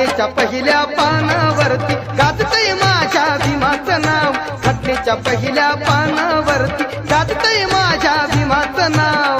घटनेच्या पहिल्या पानावरती गाजतय माझ्या भीमाचं नाव. घटनेच्या पहिल्या पानावरती गाजतय माझ्या भीमाचं नाव.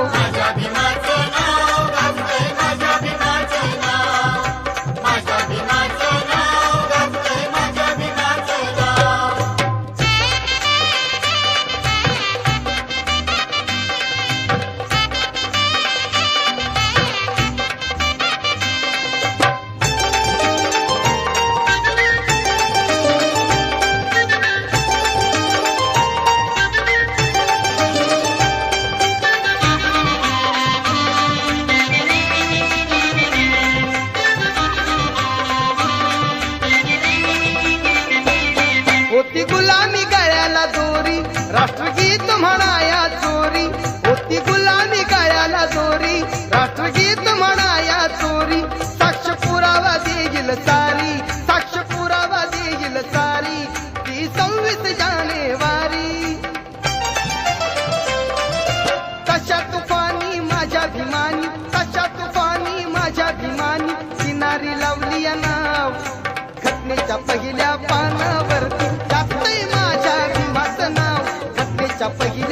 किनारी लावली या नाव. घटनेच्या पहिल्या पानावरती गाजतय माझ्या भीमाचं नाव. घटनेच्या पहिल्या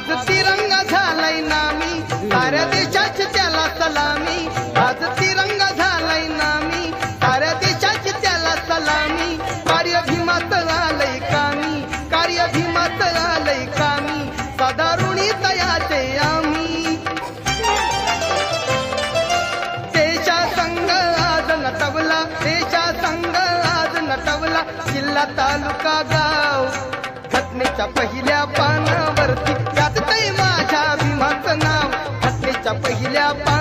आज तिरंगा झालाय नामी. साऱ्या देशाची त्याला सलामी. आज तिरंगा झालाय नामी. साऱ्या देशाची त्याला सलामी. कार्य भीमात कामी. कार्य भीमात कामी. सदारुणी तयाचे आम्ही. देशा संघ आज नटवला. देशा संघ आज नटवला. जिल्हा तालुका गाव. घटनेच्या पहिल्या पाना गाजतय